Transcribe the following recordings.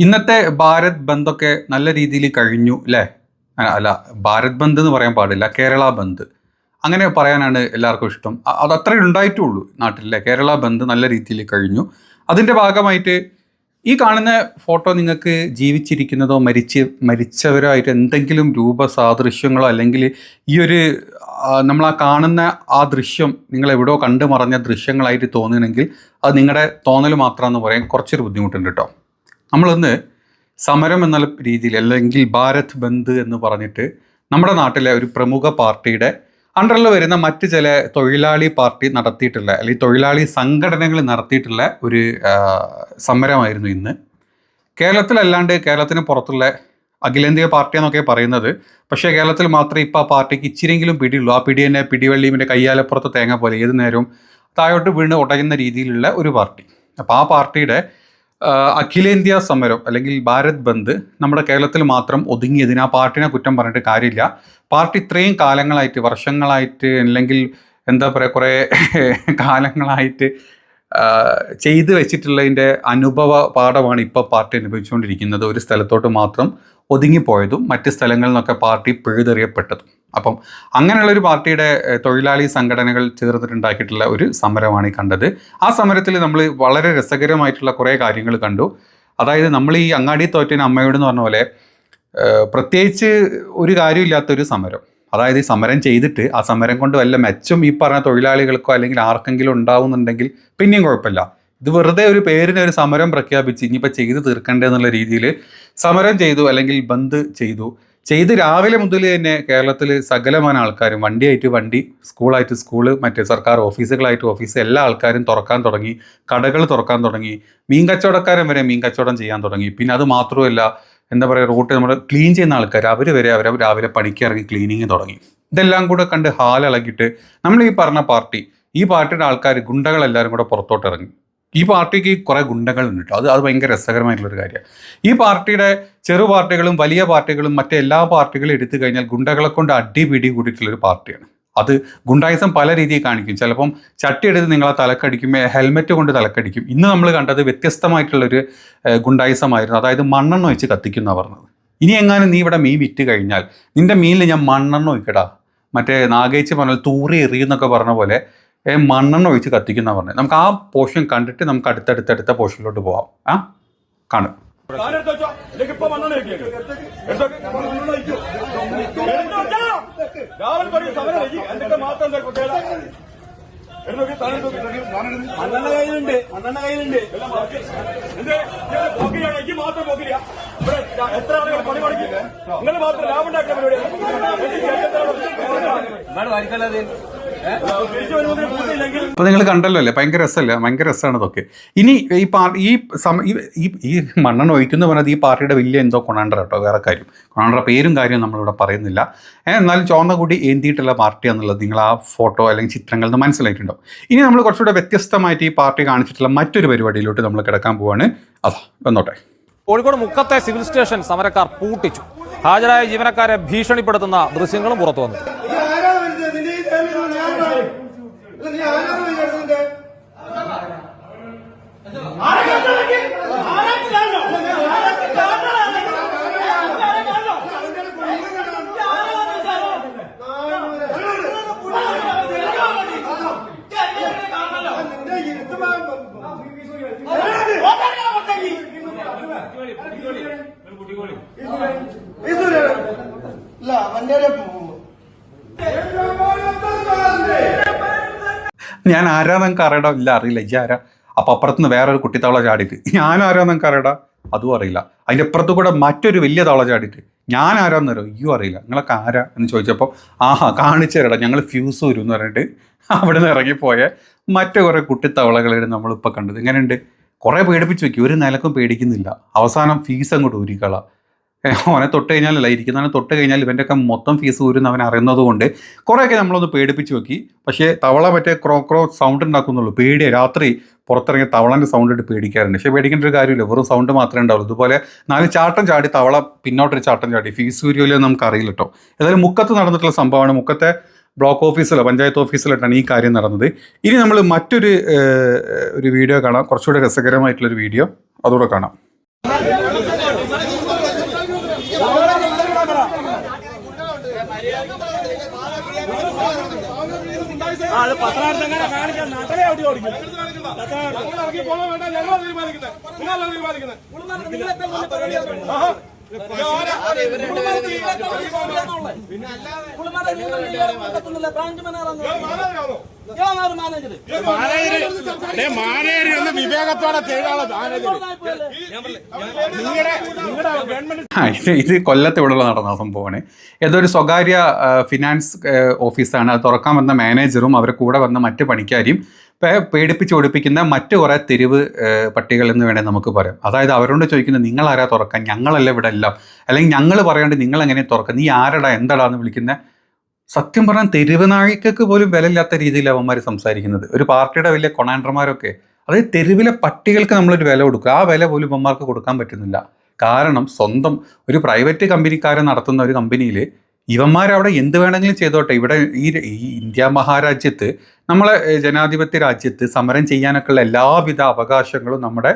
ഇന്നത്തെ ഭാരത് ബന്ദൊക്കെ നല്ല രീതിയിൽ കഴിഞ്ഞു അല്ലേ അല്ല ഭാരത് ബന്ദ് എന്ന് പറയാൻ പാടില്ല കേരള ബന്ദ്. അങ്ങനെ പറയാനാണ് എല്ലാവർക്കും ഇഷ്ടം. അത് അത്രേ ഉണ്ടായിട്ടുള്ളൂ നാട്ടിലെ കേരള ബന്ദ് നല്ല രീതിയിൽ കഴിഞ്ഞു. അതിന്റെ ഭാഗമായിട്ട് ഈ കാണുന്ന ഫോട്ടോ നിങ്ങൾക്ക് ജീവിച്ചിരിക്കുന്നതോ മരിച്ച് മരിച്ചവരോ ആയിട്ട് എന്തെങ്കിലും രൂപസാദൃശ്യങ്ങളോ അല്ലെങ്കിൽ ഈ ഒരു നമ്മൾ ആ കാണുന്ന ആ ദൃശ്യം നിങ്ങൾ എവിടെയോ കണ്ടു മറഞ്ഞ ദൃശ്യങ്ങളായിട്ട് തോന്നുകയാണെങ്കിൽ അത് നിങ്ങളുടെ തോന്നൽ മാത്രമെന്ന് പറയാൻ കുറച്ചൊരു ബുദ്ധിമുട്ടുണ്ട് കേട്ടോ. നമ്മളിന്ന് സമരം എന്ന രീതിയിൽ അല്ലെങ്കിൽ ഭാരത് ബന്ദ് എന്ന് പറഞ്ഞിട്ട് നമ്മുടെ നാട്ടിലെ ഒരു പ്രമുഖ പാർട്ടിയുടെ അണ്ടറിൽ വരുന്ന മറ്റ് ചില തൊഴിലാളി പാർട്ടി നടത്തിയിട്ടുള്ള അല്ലെങ്കിൽ തൊഴിലാളി സംഘടനകൾ നടത്തിയിട്ടുള്ള ഒരു സമരമായിരുന്നു ഇന്ന്. കേരളത്തിലല്ലാണ്ട് കേരളത്തിന് പുറത്തുള്ള അഖിലേന്ത്യ പാർട്ടി എന്നൊക്കെ പറയുന്നത് പക്ഷേ കേരളത്തിൽ മാത്രമേ ഇപ്പോൾ ആ പാർട്ടിക്ക് ഇച്ചിരിയെങ്കിലും പിടിയുള്ളൂ. ആ പിടി തന്നെ പിടിവള്ളിയുമിന്റെ കയ്യാലപ്പുറത്ത് തേങ്ങ പോലെ ഏത് നേരവും താഴോട്ട് വീണ് ഉടയുന്ന രീതിയിലുള്ള ഒരു പാർട്ടി. അപ്പോൾ ആ പാർട്ടിയുടെ അഖിലേന്ത്യാ സമരം അല്ലെങ്കിൽ ഭാരത് ബന്ദ് നമ്മുടെ കേരളത്തിൽ മാത്രം ഒതുങ്ങിയതിന് ആ പാർട്ടിനെ കുറ്റം പറഞ്ഞിട്ട് കാര്യമില്ല. പാർട്ടി ഇത്രയും കാലങ്ങളായിട്ട് വർഷങ്ങളായിട്ട് അല്ലെങ്കിൽ എന്താ പറയുക കുറേ കാലങ്ങളായിട്ട് ചെയ്തു വെച്ചിട്ടുള്ളതിന്റെ അനുഭവ പാഠമാണ് ഇപ്പോൾ പാർട്ടി അനുഭവിച്ചുകൊണ്ടിരിക്കുന്നത്. ഒരു സ്ഥലത്തോട്ട് മാത്രം ഒതുങ്ങിപ്പോയതും മറ്റ് സ്ഥലങ്ങളിൽ നിന്നൊക്കെ പാർട്ടി പിഴുതെറിയപ്പെട്ടതും. അപ്പം അങ്ങനെയുള്ള ഒരു പാർട്ടിയുടെ തൊഴിലാളി സംഘടനകൾ ചേർത്തിട്ടുണ്ടാക്കിയിട്ടുള്ള ഒരു സമരമാണ് ഈ കണ്ടത്. ആ സമരത്തിൽ നമ്മൾ വളരെ രസകരമായിട്ടുള്ള കുറേ കാര്യങ്ങൾ കണ്ടു. അതായത് നമ്മൾ ഈ അങ്ങാടി തോറ്റിന് അമ്മയോട് എന്ന് പറഞ്ഞ പോലെ പ്രത്യേകിച്ച് ഒരു കാര്യമില്ലാത്തൊരു സമരം. അതായത് ഈ സമരം ചെയ്തിട്ട് ആ സമരം കൊണ്ട് വല്ല മെച്ചം ഈ പറഞ്ഞ തൊഴിലാളികൾക്കോ അല്ലെങ്കിൽ ആർക്കെങ്കിലും ഉണ്ടാവുന്നുണ്ടെങ്കിൽ പിന്നെയും കുഴപ്പമില്ല. ഇത് വെറുതെ ഒരു പേരിന് ഒരു സമരം പ്രഖ്യാപിച്ച് ഇനിയിപ്പോൾ ചെയ്ത് തീർക്കണ്ടേ എന്നുള്ള രീതിയിൽ സമരം ചെയ്തു അല്ലെങ്കിൽ ബന്ദ് ചെയ്തു. ചെയ്ത് രാവിലെ മുതൽ തന്നെ കേരളത്തിൽ സകലമായ ആൾക്കാരും വണ്ടിയായിട്ട് വണ്ടി സ്കൂളായിട്ട് സ്കൂൾ മറ്റേ സർക്കാർ ഓഫീസുകളായിട്ട് ഓഫീസ് എല്ലാ ആൾക്കാരും തുറക്കാൻ തുടങ്ങി കടകൾ തുറക്കാൻ തുടങ്ങി മീൻ കച്ചവടക്കാരൻ വരെ മീൻ കച്ചവടം ചെയ്യാൻ തുടങ്ങി. പിന്നെ അത് മാത്രമല്ല എന്താ പറയുക റൂട്ട് നമ്മൾ ക്ലീൻ ചെയ്യുന്ന ആൾക്കാർ അവർ വരെ അവർ രാവിലെ പണിക്ക് ഇറങ്ങി ക്ലീനിങ് തുടങ്ങി. ഇതെല്ലാം കൂടെ കണ്ട് ഹാലിളകിയിട്ട് നമ്മൾ ഈ പറഞ്ഞ പാർട്ടി ഈ പാർട്ടിയുടെ ആൾക്കാർ ഗുണ്ടകളെല്ലാവരും കൂടെ പുറത്തോട്ട് ഇറങ്ങി. ഈ പാർട്ടിക്ക് കുറേ ഗുണ്ടകളുണ്ട്. കേട്ടോ അത് അത് ഭയങ്കര രസകരമായിട്ടുള്ളൊരു കാര്യമാണ് ഈ പാർട്ടിയുടെ ചെറു പാർട്ടികളും വലിയ പാർട്ടികളും മറ്റെല്ലാ പാർട്ടികളും എടുത്തു കഴിഞ്ഞാൽ ഗുണ്ടകളെ കൊണ്ട് അടിപിടി കൂടിയിട്ടുള്ളൊരു പാർട്ടിയാണ്. അത് ഗുണ്ടായിസം പല രീതിയിൽ കാണിക്കും. ചിലപ്പം ചട്ടി എടുത്ത് നിങ്ങളെ തലക്കടിക്കും ഹെൽമെറ്റ് കൊണ്ട് തലക്കടിക്കും. ഇന്ന് നമ്മൾ കണ്ടത് വ്യത്യസ്തമായിട്ടുള്ളൊരു ഗുണ്ടായുസമായിരുന്നു. അതായത് മണ്ണെണ്ണ ഒഴിച്ച് കത്തിക്കുന്ന പറഞ്ഞത്. ഇനി എങ്ങാനും നീ ഇവിടെ മീൻ വിറ്റ് കഴിഞ്ഞാൽ നിന്റെ മീനിൽ ഞാൻ മണ്ണെണ്ണ ഒഴിക്കടാ. മറ്റേ നാഗേച്ച് പറഞ്ഞാൽ തൂറി എറിയുന്നൊക്കെ പറഞ്ഞ പോലെ മണ്ണെണ്ണ ഒഴിച്ച് കത്തിക്കുന്ന പറഞ്ഞത് നമുക്ക് ആ പോർഷൻ കണ്ടിട്ട് നമുക്ക് അടുത്തടുത്തടുത്ത പോർഷനിലോട്ട് പോവാം. ആ? കാണും. എന്നിട്ട് മാത്രം എത്ര മാത്രം ഇപ്പൊ നിങ്ങൾ കണ്ടല്ലോ അല്ലേ? ഭയങ്കര രസമല്ലേ? ഭയങ്കര രസമാണ് ഇതൊക്കെ. ഇനി ഈ പാർട്ടി ഈ സമ ഈ- മണ്ണെണ്ണ ഒഴിക്കുന്ന പറഞ്ഞത് ഈ പാർട്ടിയുടെ വലിയ എന്തോ കൊണാണ്ടർ കേട്ടോ വേറെ കാര്യം. കൊണാണ്ടറ പേരും കാര്യവും നമ്മളിവിടെ പറയുന്നില്ല. എന്നാലും ചുവന്ന കൂടി ഏന്തിയിട്ടുള്ള പാർട്ടി നിങ്ങൾ ആ ഫോട്ടോ അല്ലെങ്കിൽ ചിത്രങ്ങളിൽ നിന്ന് മനസ്സിലായിട്ടുണ്ടാവും. ഇനി നമ്മൾ കുറച്ചുകൂടെ വ്യത്യസ്തമായിട്ട് ഈ പാർട്ടി കാണിച്ചിട്ടുള്ള മറ്റൊരു പരിപാടിയിലോട്ട് നമ്മൾ കിടക്കാൻ പോവാണ്. അതാ വന്നോട്ടെ. കോഴിക്കോട് മുക്കത്തെ സിവിൽ സ്റ്റേഷൻ സമരക്കാർ പൂട്ടിച്ചു. ഹാജരായ ജീവനക്കാരെ ഭീഷണിപ്പെടുത്തുന്ന ദൃശ്യങ്ങളും പുറത്തു വന്നു നീ ആരാ വിളിച്ചത്? നിന്റെ ഈ ടൈമിൽ നീ ആരാ? അല്ല, നീ ആരാ വിളിച്ചത്? നിന്റെ ഇരുത്തുമാ- ഈശ്വരൻ. ഇല്ല, അവന്റെ ഒരു ഞാൻ ആരാ നിങ്ങൾക്ക് അറിയടാ? ഇല്ല അറിയില്ല. ഇജ്ജ ആരാ? അപ്പൊ അപ്പുറത്തുനിന്ന് വേറെ ഒരു കുട്ടിത്തവള ചാടിയിട്ട്. ഞാൻ ആരാ നിങ്ങൾക്ക് അറിയടാ? അതും അറിയില്ല. അതിന്റെ അപ്പുറത്ത് കൂടെ മറ്റൊരു വലിയ തവള ചാടിയിട്ട്. ഞാൻ ആരാന്ന് അറിയോ? അയ്യോ അറിയില്ല. നിങ്ങളൊക്കെ ആരാ എന്ന് ചോദിച്ചപ്പോൾ ആഹാ കാണിച്ചു തരടാ. ഞങ്ങൾ ഫ്യൂസ് വരും എന്ന് പറഞ്ഞിട്ട് അവിടെ നിന്ന് ഇറങ്ങിപ്പോയ മറ്റു കുറേ കുട്ടിത്തവളകളാണ് നമ്മളിപ്പോൾ കണ്ടത്. ഇങ്ങനെയുണ്ട് കുറേ പേടിപ്പിച്ച് വെക്കും. ഒരു നിലക്കും പേടിക്കുന്നില്ല. അവസാനം ഫീസ് അങ്ങോട്ട് ഊരിക്കളാം. അവനെ തൊട്ട് കഴിഞ്ഞാലല്ല ഇരിക്കുന്നവനെ തൊട്ട് കഴിഞ്ഞാൽ ഇവന്റെ ഒക്കെ മൊത്തം ഫീസ് ഊരുന്ന അവൻ അറിയുന്നത് കൊണ്ട് കുറേയൊക്കെ നമ്മളൊന്ന് പേടിപ്പിച്ച് നോക്കി. പക്ഷേ തവള മറ്റേ ക്രോ ക്രോ സൗണ്ട് ഉണ്ടാക്കുന്നുള്ളൂ. പേടി രാത്രി പുറത്തിറങ്ങിയ തവളന്റെ സൗണ്ട് ഇട്ട് പേടിക്കാറുണ്ട്. പക്ഷേ പേടിക്കേണ്ട ഒരു കാര്യമില്ല. വെറും സൗണ്ട് മാത്രമേ ഉണ്ടാവുള്ളൂ. ഇതുപോലെ നാല് ചാട്ടം ചാടി തവള പിന്നോട്ടൊരു ചാട്ടം ചാടി. ഫീസ് ഊരിയോ നമുക്ക് അറിയില്ല കേട്ടോ ഏതായാലും മുക്കത്ത് നടന്നിട്ടുള്ള സംഭവമാണ്. മുക്കത്തെ ബ്ലോക്ക് ഓഫീസിലോ പഞ്ചായത്ത് ഓഫീസിലോട്ടാണ് ഈ കാര്യം നടന്നത്. ഇനി നമ്മൾ മറ്റൊരു ഒരു വീഡിയോ കാണാം. കുറച്ചുകൂടെ രസകരമായിട്ടുള്ളൊരു വീഡിയോ അതുകൂടെ കാണാം. അത് പത്രാർത്ഥങ്ങനെ കാണിക്കാൻ നാട്ടിലെ അവിടെ ഓടിക്കും? തീരുമാനിക്കുന്നത്. നിങ്ങളല്ല തീരുമാനിക്കുന്നത്. മാനേജർ ഒന്ന് വിവേകത്തോടെ മാനേജർ ഇത് കൊല്ലത്ത് ഇവിടെ നടന്ന സംഭവമാണ് ഏതൊരു സ്വകാര്യ ആ, ഫിനാൻസ് ഓഫീസാണ് അത് തുറക്കാൻ വന്ന മാനേജറും അവരെ കൂടെ വന്ന മറ്റു പണിക്കാരെയും പേ- പേടിപ്പിച്ച് ഒടിപ്പിക്കുന്ന മറ്റ് കുറേ തെരുവ് പട്ടികൾ എന്ന് വേണേൽ നമുക്ക് പറയാം. അതായത് അവരോട് ചോദിക്കുന്നത് നിങ്ങൾ ആരാ തുറക്കാൻ? ഞങ്ങളല്ല ഇവിടെ എല്ലാം. അല്ലെങ്കിൽ ഞങ്ങൾ പറയാണ്ട് നിങ്ങൾ എങ്ങനെ തുറക്കുക നീ ആരടാ? എന്തടാ എന്ന് വിളിക്കുന്ന സത്യം പറഞ്ഞാൽ തെരുവ് പോലും പോലും വിലയില്ലാത്ത രീതിയിൽ അവന്മാർ സംസാരിക്കുന്നത്. ഒരു പാർട്ടിയുടെ വലിയ കൊണാൻഡർമാരൊക്കെ. അതായത് തെരുവിലെ പട്ടികൾക്ക് നമ്മളൊരു വില കൊടുക്കുക. ആ വില പോലും ഇവന്മാർക്ക് കൊടുക്കാൻ പറ്റുന്നില്ല. കാരണം സ്വന്തം ഒരു പ്രൈവറ്റ് കമ്പനിക്കാരൻ നടത്തുന്ന ഒരു കമ്പനിയിൽ ഇവന്മാരവിടെ എന്ത് വേണമെങ്കിലും ചെയ്തോട്ടെ. ഇവിടെ ഈ ഇന്ത്യ മഹാരാജ്യത്ത് നമ്മളെ ജനാധിപത്യ രാജ്യത്ത് സമരം ചെയ്യാനൊക്കെയുള്ള എല്ലാവിധ അവകാശങ്ങളും നമ്മുടെ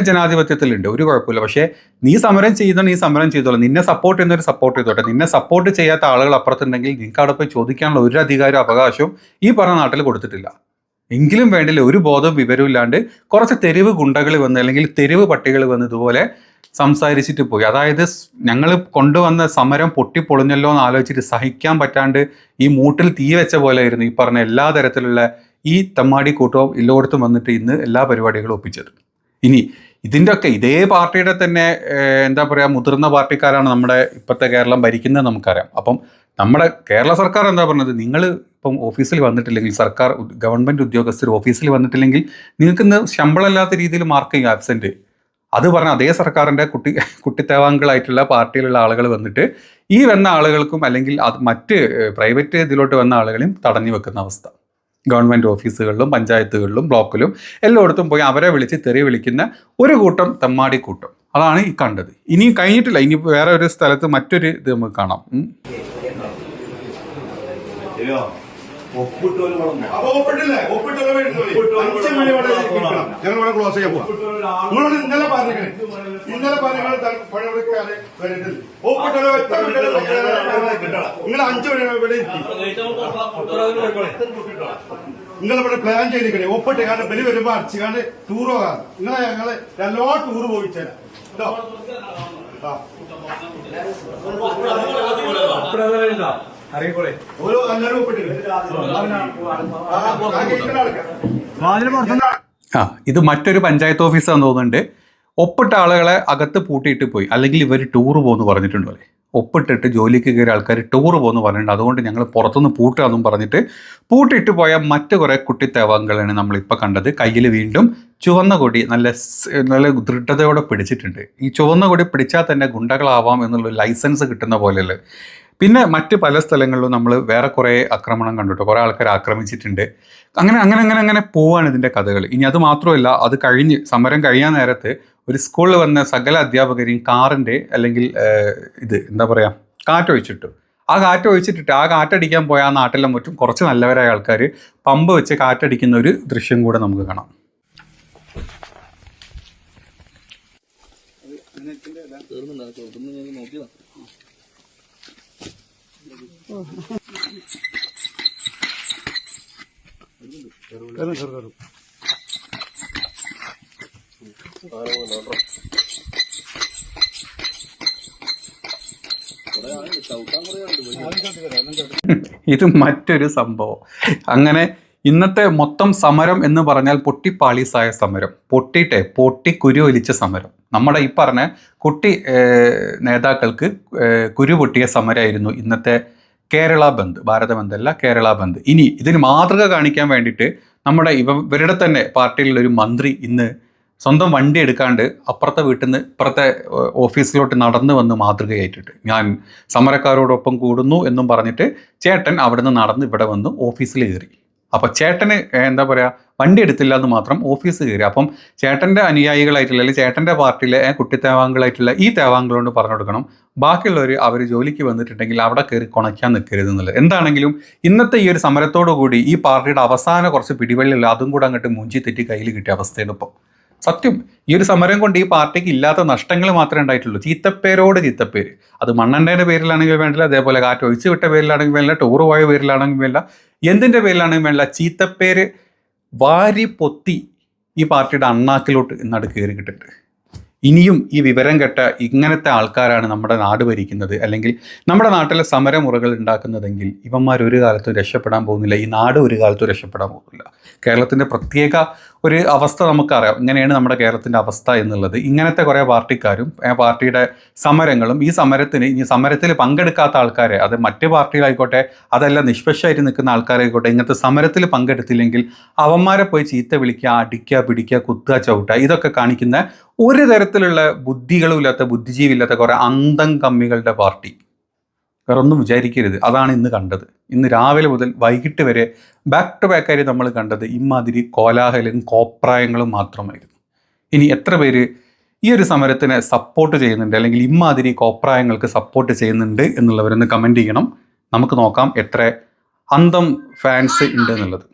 ജനാധിപത്യത്തിലുണ്ട്. ഒരു കുഴപ്പമില്ല. പക്ഷേ നീ സമരം ചെയ്തോ നീ സമരം ചെയ്തോളൂ. നിന്നെ സപ്പോർട്ട് ചെയ്യുന്നവർ സപ്പോർട്ട് ചെയ്തോട്ടെ. നിന്നെ സപ്പോർട്ട് ചെയ്യാത്ത ആളുകൾ അപ്പുറത്തുണ്ടെങ്കിൽ നിങ്ങൾക്ക് അവിടെ പോയി ചോദിക്കാനുള്ള ഒരു അധികാരം അവകാശവും ഈ പറഞ്ഞ നാട്ടിൽ കൊടുത്തിട്ടില്ല. എങ്കിലും വേണ്ടില്ല ഒരു ബോധവും വിവരവും ഇല്ലാണ്ട് കുറച്ച് തെരുവ് ഗുണ്ടകൾ വന്ന് അല്ലെങ്കിൽ തെരുവ് പട്ടികൾ വന്ന് ഇതുപോലെ സംസാരിച്ചിട്ട് പോയി. അതായത് ഞങ്ങൾ കൊണ്ടുവന്ന സമരം പൊട്ടിപ്പൊളിഞ്ഞല്ലോ എന്ന് ആലോചിച്ചിട്ട് സഹിക്കാൻ പറ്റാണ്ട് ഈ മൂട്ടിൽ തീ വെച്ച പോലെ ആയിരുന്നു ഈ പറഞ്ഞ എല്ലാ തരത്തിലുള്ള ഈ തമ്മാടി കൂട്ടവും എല്ലായിടത്തും വന്നിട്ട് ഇന്ന് എല്ലാ പരിപാടികളും ഒപ്പിച്ചത്. ഇനി ഇതിന്റെ ഒക്കെ ഇതേ പാർട്ടിയുടെ തന്നെ എന്താ പറയുക മുതിർന്ന പാർട്ടിക്കാരാണ് നമ്മുടെ ഇപ്പോഴത്തെ കേരളം ഭരിക്കുന്നത് നമുക്കറിയാം. അപ്പം നമ്മുടെ കേരള സർക്കാർ എന്താ പറഞ്ഞത്? നിങ്ങൾ ഇപ്പം ഓഫീസിൽ വന്നിട്ടില്ലെങ്കിൽ സർക്കാർ ഗവൺമെന്റ് ഉദ്യോഗസ്ഥർ ഓഫീസിൽ വന്നിട്ടില്ലെങ്കിൽ നിങ്ങൾക്ക് ഇന്ന് ശമ്പളമില്ലാത്ത രീതിയിൽ മാർക്ക് ചെയ്യും ആബ്സെന്റ് അത് പറഞ്ഞ അതേ സർക്കാരിന്റെ കുട്ടി കുട്ടിത്തേവാങ്കളായിട്ടുള്ള പാർട്ടിയിലുള്ള ആളുകൾ വന്നിട്ട് ഈ വന്ന ആളുകൾക്കും അല്ലെങ്കിൽ അത് മറ്റ് പ്രൈവറ്റ് ഇതിലോട്ട് വന്ന ആളുകളെയും തടഞ്ഞു വെക്കുന്ന അവസ്ഥ. ഗവൺമെന്റ് ഓഫീസുകളിലും പഞ്ചായത്തുകളിലും ബ്ലോക്കിലും എല്ലായിടത്തും പോയി അവരെ വിളിച്ച് തെറി വിളിക്കുന്ന ഒരു കൂട്ടം തെമ്മാടി കൂട്ടം അതാണ് ഈ കണ്ടത്. ഇനി കഴിഞ്ഞിട്ടില്ല. ഇനി വേറെ ഒരു സ്ഥലത്ത് മറ്റൊരു ഇത് നമുക്ക് കാണാം. അപ്പൊ ഒപ്പിട്ടില്ലേ ഇരിക്കണം. ഞങ്ങൾ ഇവിടെ ക്ലോസ് ചെയ്യാൻ പോവാം നിങ്ങളോട് ഇന്നലെ പറഞ്ഞേ ഇന്നലെ പറഞ്ഞ പണിയെടുക്കാതെ നിങ്ങൾ അഞ്ചു മണി ഇവിടെ നിങ്ങൾ ഇവിടെ പ്ലാൻ ചെയ്തിരിക്കണേ ഒപ്പിട്ട് കാരണം ബലി വരുമ്പോ അടിച്ചു കാണ്ട് ടൂർ പോകാൻ നിങ്ങളെ ഞങ്ങൾ എല്ലാ ടൂർ പോയിച്ചേരാ കേട്ടോ ആ. ഇത് മറ്റൊരു പഞ്ചായത്ത് ഓഫീസാന്ന് തോന്നുന്നുണ്ട്. ഒപ്പിട്ട ആളുകളെ അകത്ത് പൂട്ടിയിട്ട് പോയി. അല്ലെങ്കിൽ ഇവർ ടൂർ പോകുന്നു പറഞ്ഞിട്ടുണ്ട് പോലെ. ഒപ്പിട്ടിട്ട് ജോലിക്ക് കയറിയ ആൾക്കാർ ടൂർ പോകുന്നു പറഞ്ഞിട്ടുണ്ട്. അതുകൊണ്ട് ഞങ്ങൾ പുറത്തുനിന്ന് പൂട്ടാന്നും പറഞ്ഞിട്ട് പൂട്ടിയിട്ട് പോയ മറ്റു കുറേ കുട്ടിത്തേവാങ്കളാണ് നമ്മളിപ്പോൾ കണ്ടത്. കയ്യിൽ വീണ്ടും ചുവന്ന കൊടി നല്ല നല്ല ദൃഢതയോടെ പിടിച്ചിട്ടുണ്ട്. ഈ ചുവന്ന കൊടി പിടിച്ചാൽ തന്നെ ഗുണ്ടകളാവാം എന്നുള്ള ലൈസൻസ് കിട്ടുന്ന പോലെയല്ലേ. പിന്നെ മറ്റ് പല സ്ഥലങ്ങളിലും നമ്മൾ വേറെ കുറേ ആക്രമണം കണ്ടിട്ടോ. കുറേ ആൾക്കാർ ആക്രമിച്ചിട്ടുണ്ട്. അങ്ങനെ അങ്ങനെ അങ്ങനെ അങ്ങനെ പോവാണ് ഇതിന്റെ കഥകൾ ഇനി അത് മാത്രമല്ല അത് കഴിഞ്ഞ് സമരം കഴിയാൻ നേരത്ത് ഒരു സ്കൂളിൽ വന്ന സകല അധ്യാപകരെയും കാറിന്റെ അല്ലെങ്കിൽ ഇത് എന്താ പറയുക കാറ്റൊഴിച്ചിട്ടു. ആ കാറ്റ് ഒഴിച്ചിട്ടിട്ട് ആ കാറ്റടിക്കാൻ പോയ ആ നാട്ടിലെ മറ്റും കുറച്ച് നല്ലവരായ ആൾക്കാർ പമ്പ് വെച്ച് കാറ്റടിക്കുന്ന ഒരു ദൃശ്യം കൂടെ നമുക്ക് കാണാം. ഇത് മറ്റൊരു സംഭവം. അങ്ങനെ ഇന്നത്തെ മൊത്തം സമരം എന്ന് പറഞ്ഞാൽ പൊട്ടിപ്പാളീസായ സമരം. പൊട്ടിട്ടെ പൊട്ടി കുരു ഒലിച്ച സമരം. നമ്മുടെ ഈ പറഞ്ഞ കുട്ടി നേതാക്കൾക്ക് കുരു പൊട്ടിയ സമരമായിരുന്നു ഇന്നത്തെ കേരള ബന്ദ് ഭാരത ബന്ദ് അല്ല കേരള ബന്ദ്. ഇനി ഇതിന് മാതൃക കാണിക്കാൻ വേണ്ടിയിട്ട് നമ്മുടെ ഇവ ഇവരുടെ തന്നെ പാർട്ടിയിലുള്ള ഒരു മന്ത്രി ഇന്ന് സ്വന്തം വണ്ടി എടുക്കാണ്ട് അപ്പുറത്തെ വീട്ടിൽ നിന്ന് ഇപ്പുറത്തെ ഓഫീസിലോട്ട് നടന്നു വന്ന് മാതൃകയായിട്ടിട്ട് ഞാൻ സമരക്കാരോടൊപ്പം കൂടുന്നു എന്നും പറഞ്ഞിട്ട് ചേട്ടൻ അവിടുന്ന് നടന്ന് ഇവിടെ വന്ന് ഓഫീസിൽ കയറി. അപ്പോൾ ചേട്ടന് എന്താ പറയുക വണ്ടി എടുത്തില്ല എന്ന് മാത്രം ഓഫീസ് കയറി. അപ്പം ചേട്ടന്റെ അനുയായികളായിട്ടുള്ള അല്ലെങ്കിൽ ചേട്ടന്റെ പാർട്ടിയിലെ കുട്ടി കുട്ടിത്തേവാങ്കളായിട്ടുള്ള ഈ തേവാങ്കളോട് പറഞ്ഞു കൊടുക്കണം. ബാക്കിയുള്ളവർ അവർ ജോലിക്ക് വന്നിട്ടുണ്ടെങ്കിൽ അവിടെ കയറി കുണയ്ക്കാൻ നിൽക്കരുത് എന്നുള്ളത്. എന്താണെങ്കിലും ഇന്നത്തെ ഈ ഒരു സമരത്തോടു കൂടി ഈ പാർട്ടിയുടെ അവസാന കുറച്ച് പിടിവള്ളില്ല അതും കൂടെ അങ്ങോട്ട് മുഞ്ചി തെറ്റി കയ്യിൽ കിട്ടിയ അവസ്ഥയാണ് ഇപ്പോൾ സത്യം ഈ ഒരു സമരം കൊണ്ട് ഈ പാർട്ടിക്ക് ഇല്ലാത്ത നഷ്ടങ്ങൾ മാത്രമേ ഉണ്ടായിട്ടുള്ളൂ. ചീത്തപ്പേരോട് ചീത്തപ്പേര്. അത് മണ്ണെണ്ണയുടെ പേരിലാണെങ്കിൽ വേണ്ടില്ല അതേപോലെ കാറ്റ് ഒഴിച്ചു വിട്ട പേരിലാണെങ്കിൽ വേണ്ടില്ല ടൂർ പോയ പേരിലാണെങ്കിൽ വേണ്ടില്ല എന്തിന്റെ പേരിലാണെങ്കിൽ വേണ്ടില്ല ചീത്തപ്പേര് വാരി പൊത്തി ഈ പാർട്ടിയുടെ അണ്ണാക്കിലോട്ട് ഇന്നട് കയറി കിട്ടിട്ട് ഇനിയും ഈ വിവരം കെട്ട ഇങ്ങനത്തെ ആൾക്കാരാണ് നമ്മുടെ നാട് ഭരിക്കുന്നത്. അല്ലെങ്കിൽ നമ്മുടെ നാട്ടിലെ സമരമുറകൾ ഉണ്ടാക്കുന്നതെങ്കിൽ ഇവന്മാർ ഒരു കാലത്തും രക്ഷപ്പെടാൻ പോകുന്നില്ല. ഈ നാട് ഒരു കാലത്തും രക്ഷപ്പെടാൻ പോകുന്നില്ല. കേരളത്തിന്റെ പ്രത്യേക ഒരു അവസ്ഥ നമുക്കറിയാം. ഇങ്ങനെയാണ് നമ്മുടെ കേരളത്തിന്റെ അവസ്ഥ എന്നുള്ളത്. ഇങ്ങനത്തെ കുറേ പാർട്ടിക്കാരും പാർട്ടിയുടെ സമരങ്ങളും ഈ സമരത്തിന് ഈ സമരത്തിൽ പങ്കെടുക്കാത്ത ആൾക്കാരെ അത് മറ്റ് പാർട്ടികളായിക്കോട്ടെ അതല്ല നിഷ്പക്ഷമായിട്ട് നിൽക്കുന്ന ആൾക്കാരായിക്കോട്ടെ ഇങ്ങനത്തെ സമരത്തിൽ പങ്കെടുത്തില്ലെങ്കിൽ അവന്മാരെ പോയി ചീത്ത വിളിക്കുക അടിക്കുക പിടിക്കുക കുത്തുക ചവിട്ടുക ഇതൊക്കെ കാണിക്കുന്ന ഒരു തരത്തിലുള്ള ബുദ്ധികളും ഇല്ലാത്ത ബുദ്ധിജീവി ഇല്ലാത്ത കുറേ അന്തം കമ്മികളുടെ പാർട്ടി. വേറെ ഒന്നും വിചാരിക്കരുത്. അതാണ് ഇന്ന് കണ്ടത്. ഇന്ന് രാവിലെ മുതൽ വൈകിട്ട് വരെ ബാക്ക് ടു ബാക്കായി നമ്മൾ കണ്ടത് ഇമാതിരി കോലാഹലവും കോപ്രായങ്ങളും മാത്രമായിരുന്നു. ഇനി എത്ര പേര് ഈ ഒരു സമരത്തിനെ സപ്പോർട്ട് ചെയ്യുന്നുണ്ട്? അല്ലെങ്കിൽ ഇമാതിരി കോപ്രായങ്ങൾക്ക് സപ്പോർട്ട് ചെയ്യുന്നുണ്ട് എന്നുള്ളവരൊന്ന് കമന്റ് ചെയ്യണം. നമുക്ക് നോക്കാം എത്ര അന്തം ഫാൻസ് ഉണ്ട് എന്നുള്ളത്.